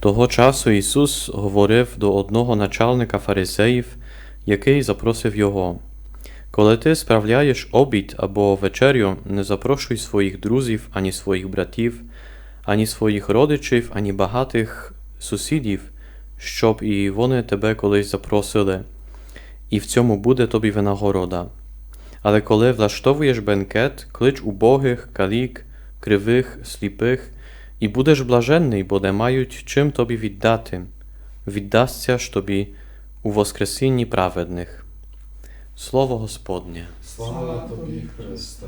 Того часу Ісус говорив до одного начальника фарисеїв, який запросив його. Коли ти справляєш обід або вечерю, не запрошуй своїх друзів, ані своїх братів, ані своїх родичів, ані багатих сусідів, щоб і вони тебе колись запросили, і в цьому буде тобі винагорода. Але коли влаштовуєш бенкет, клич убогих, калік, кривих, сліпих, і будеш блаженний, бо не мають чим тобі віддати, віддасться ж тобі у воскресінні праведних. Слово Господнє. Слава тобі, Христе.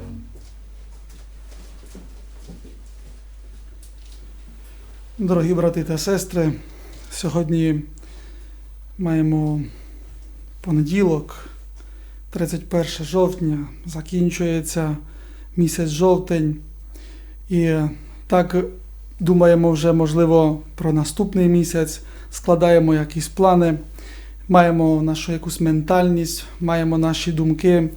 Дорогі брати та сестри, сьогодні маємо понеділок, 31 жовтня, закінчується місяць жовтень. І так думаємо вже, можливо, про наступний місяць, складаємо якісь плани, маємо нашу якусь ментальність, маємо наші думки,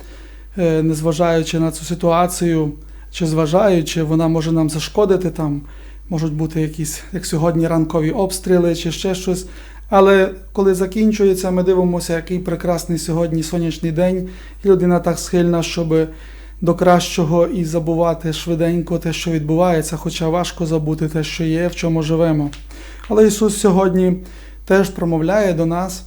е, незважаючи на цю ситуацію, чи зважаючи, вона може нам зашкодити там. Можуть бути якісь, як сьогодні, ранкові обстріли чи ще щось. Але коли закінчується, ми дивимося, який прекрасний сьогодні сонячний день, і людина так схильна, щоб до кращого і забувати швиденько те, що відбувається, хоча важко забути те, що є, в чому живемо. Але Ісус сьогодні теж промовляє до нас,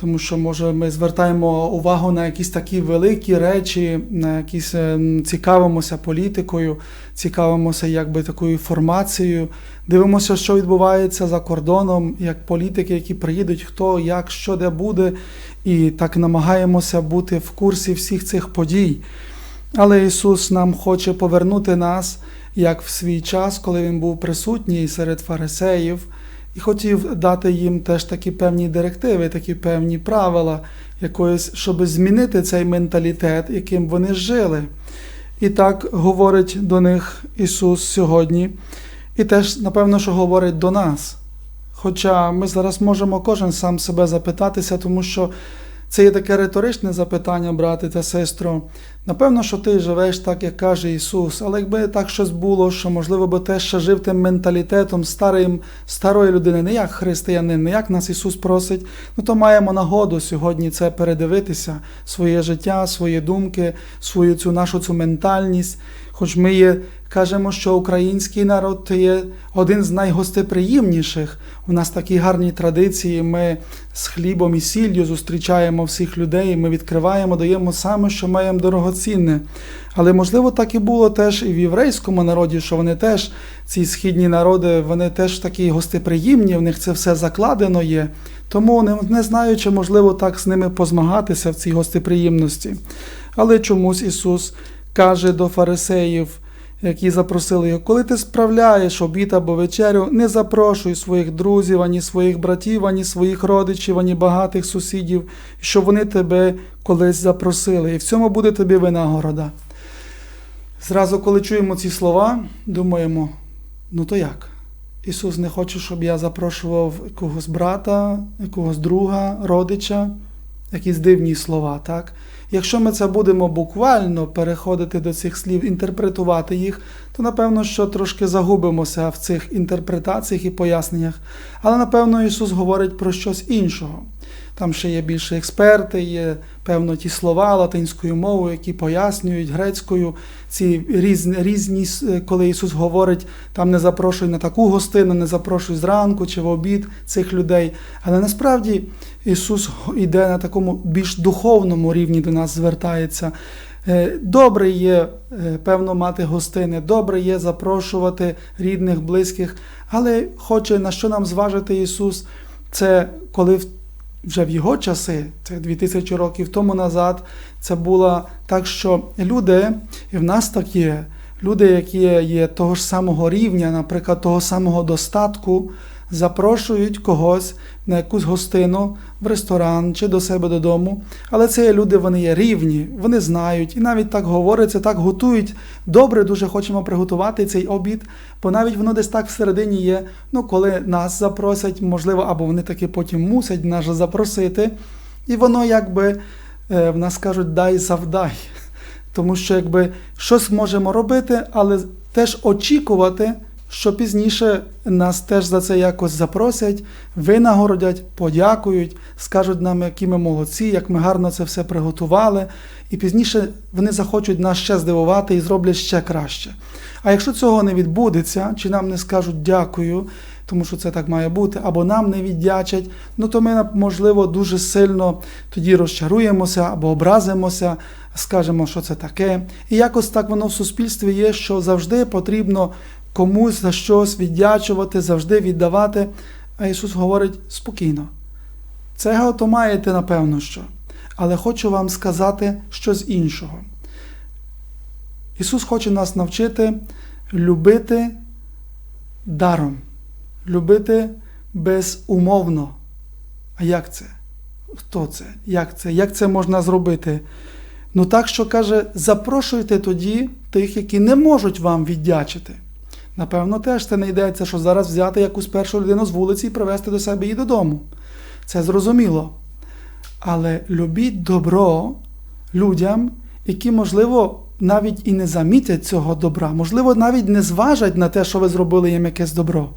тому що, може, ми звертаємо увагу на якісь такі великі речі, на якісь е, цікавимося політикою, цікавимося якби такою формацією, дивимося, що відбувається за кордоном, як політики, які приїдуть, хто, як, що де буде, і так намагаємося бути в курсі всіх цих подій. Але Ісус нам хоче повернути нас, як в свій час, коли Він був присутній серед фарисеїв, і хотів дати їм теж такі певні директиви, такі певні правила, якоїсь, щоб змінити цей менталітет, яким вони жили. І так говорить до них Ісус сьогодні, і теж, напевно, що говорить до нас. Хоча ми зараз можемо кожен сам себе запитатися, тому що це є таке риторичне запитання, брате та сестро. Напевно, що ти живеш так, як каже Ісус, але якби так щось було, що можливо би теж ще жив тим менталітетом старим, старої людини, не як християнин, не як нас Ісус просить, ну то маємо нагоду сьогодні це передивитися, своє життя, свої думки, свою цю нашу цю ментальність. Хоч ми є, кажемо, що український народ є один з найгостеприємніших. У нас такі гарні традиції. Ми з хлібом і сіллю зустрічаємо всіх людей. Ми відкриваємо, даємо саме, що маємо дорогоцінне. Але можливо так і було теж і в єврейському народі, що вони теж, ці східні народи, вони теж такі гостеприємні, в них це все закладено є. Тому не, не знаю, чи можливо так з ними позмагатися в цій гостеприємності. Але чомусь Ісус каже до фарисеїв, які запросили його, коли ти справляєш обід або вечерю, не запрошуй своїх друзів, ані своїх братів, ані своїх родичів, ані багатих сусідів, щоб вони тебе колись запросили. І в цьому буде тобі винагорода. Зразу, коли чуємо ці слова, думаємо, ну то як? Ісус не хоче, щоб я запрошував якогось брата, якогось друга, родича, якісь дивні слова, так? Якщо ми це будемо буквально переходити до цих слів, інтерпретувати їх, то напевно, що трошки загубимося в цих інтерпретаціях і поясненнях. Але напевно Ісус говорить про щось іншого. Там ще є більше експерти, є певно ті слова латинською мовою, які пояснюють грецькою ці різні, різні, коли Ісус говорить, там не запрошуй на таку гостину, не запрошуй зранку чи в обід цих людей. Але насправді Ісус йде на такому більш духовному рівні до нас звертається. Е, Добре є, е, певно, мати гостини, добре є запрошувати рідних, близьких, але хоче на що нам зважити Ісус, це коли вже в його часи, це 2000 років тому назад, це було так, що люди, і в нас так є, люди, які є того ж самого рівня, наприклад, того самого достатку, запрошують когось на якусь гостину в ресторан чи до себе додому. Але це є люди, вони є рівні, вони знають, і навіть так говориться, так готують. Добре, дуже хочемо приготувати цей обід, бо навіть воно десь так всередині є. Ну, коли нас запросять, можливо, або вони таки потім мусять нас запросити. І воно якби е, в нас кажуть дай завдай. Тому що якби щось можемо робити, але теж очікувати що пізніше нас теж за це якось запросять, винагородять, подякують, скажуть нам, які ми молодці, як ми гарно це все приготували, і пізніше вони захочуть нас ще здивувати і зроблять ще краще. А якщо цього не відбудеться, чи нам не скажуть дякую, тому що це так має бути, або нам не віддячать, ну то ми, можливо, дуже сильно тоді розчаруємося або образимося, скажемо, що це таке. І якось так воно в суспільстві є, що завжди потрібно комусь за щось віддячувати, завжди віддавати. А Ісус говорить спокійно. Це то маєте, напевно, що. Але хочу вам сказати щось іншого. Ісус хоче нас навчити любити даром, любити безумовно. А як це? Хто це? Як це? Як це можна зробити? Ну так, що каже, запрошуйте тоді тих, які не можуть вам віддячити. Напевно, теж це не йдеться, що зараз взяти якусь першу людину з вулиці і привезти до себе її додому. Це зрозуміло. Але любіть добро людям, які, можливо, навіть і не замітять цього добра, можливо, навіть не зважать на те, що ви зробили їм якесь добро.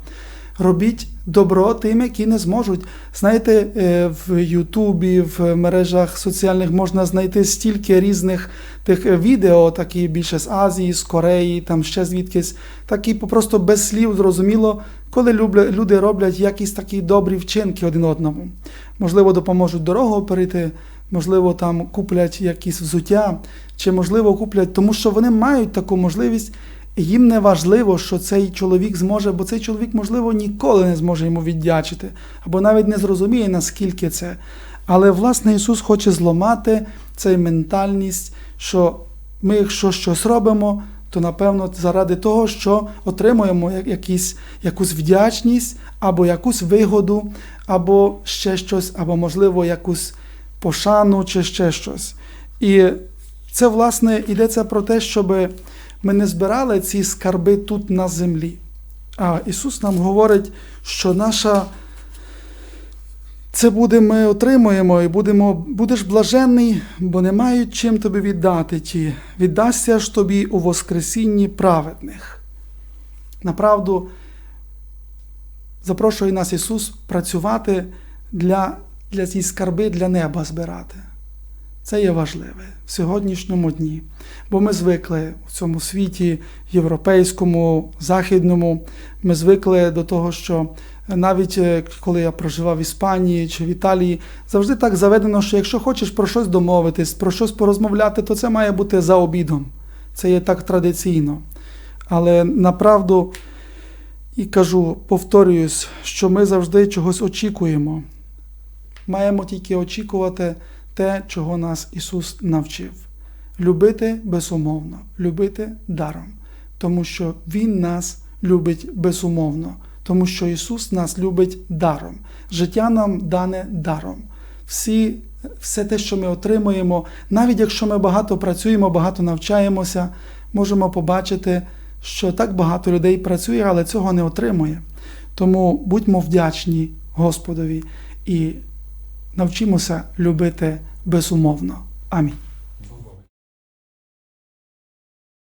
Робіть добро тим, які не зможуть. Знаєте, е, в Ютубі, в мережах соціальних можна знайти стільки різних тих е, відео, такі більше з Азії, з Кореї, там ще звідкись, такі просто без слів зрозуміло, коли люди роблять якісь такі добрі вчинки один одному. Можливо, допоможуть дорогу перейти, можливо, там куплять якісь взуття, чи можливо куплять, тому що вони мають таку можливість. Їм не важливо, що цей чоловік зможе, бо цей чоловік, можливо, ніколи не зможе йому віддячити, або навіть не зрозуміє, наскільки це. Але, власне, Ісус хоче зламати цей ментальність, що ми, якщо щось робимо, то напевно заради того, що отримуємо якісь, якусь вдячність, або якусь вигоду, або ще щось, або, можливо, якусь пошану чи ще щось. І це, власне, йдеться про те, щоби ми не збирали ці скарби тут на землі. А Ісус нам говорить, що наша це буде, ми отримуємо і будемо, будеш блаженний, бо не мають чим тобі віддати ті. Віддасться ж тобі у Воскресінні праведних. Направду, запрошує нас Ісус працювати для, для ці скарби для неба збирати. Це є важливе в сьогоднішньому дні. Бо ми звикли в цьому світі європейському, західному, ми звикли до того, що навіть е, коли я проживав в Іспанії чи в Італії, завжди так заведено, що якщо хочеш про щось домовитись, про щось порозмовляти, то це має бути за обідом. Це є так традиційно. Але направду і кажу, повторююсь, що ми завжди чогось очікуємо. Маємо тільки очікувати те, чого нас Ісус навчив. Любити безумовно, любити даром, тому що Він нас любить безумовно, тому що Ісус нас любить даром. Життя нам дане даром. Всі, все те, що ми отримуємо, навіть якщо ми багато працюємо, багато навчаємося, можемо побачити, що так багато людей працює, але цього не отримує. Тому будьмо вдячні Господові і навчимося любити безумовно. Амінь.